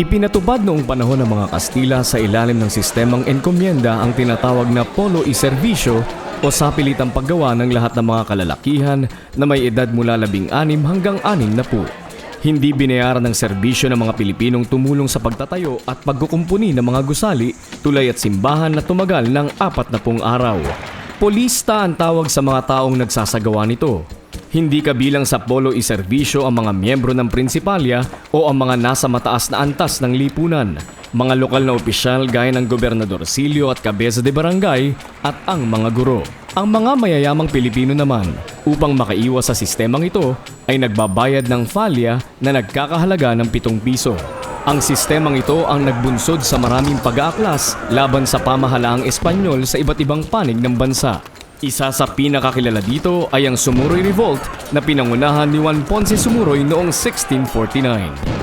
Ipinatupad noong panahon ng mga Kastila sa ilalim ng sistemang enkomienda ang tinatawag na polo y servisyo o sapilitang paggawa ng lahat ng mga kalalakihan na may edad mula 16 hanggang 60. Hindi binayaran ng serbisyo ng mga Pilipinong tumulong sa pagtatayo at pagkukumpuni ng mga gusali, tulay at simbahan na tumagal ng apat na pung araw. Polista ang tawag sa mga taong nagsasagawa nito. Hindi kabilang sa polo iserbisyo ang mga miyembro ng prinsipalya o ang mga nasa mataas na antas ng lipunan, mga lokal na opisyal gaya ng Gobernador Silio at Cabeza de Barangay at ang mga guro. Ang mga mayayamang Pilipino naman, upang makaiwas sa sistemang ito, ay nagbabayad ng falya na nagkakahalaga ng 7 piso. Ang sistemang ito ang nagbunsod sa maraming pag-aaklas laban sa pamahalaang Espanyol sa iba't ibang panig ng bansa. Isa sa pinakakilala dito ay ang Sumuroy Revolt na pinangunahan ni Juan Ponce Sumuroy noong 1649.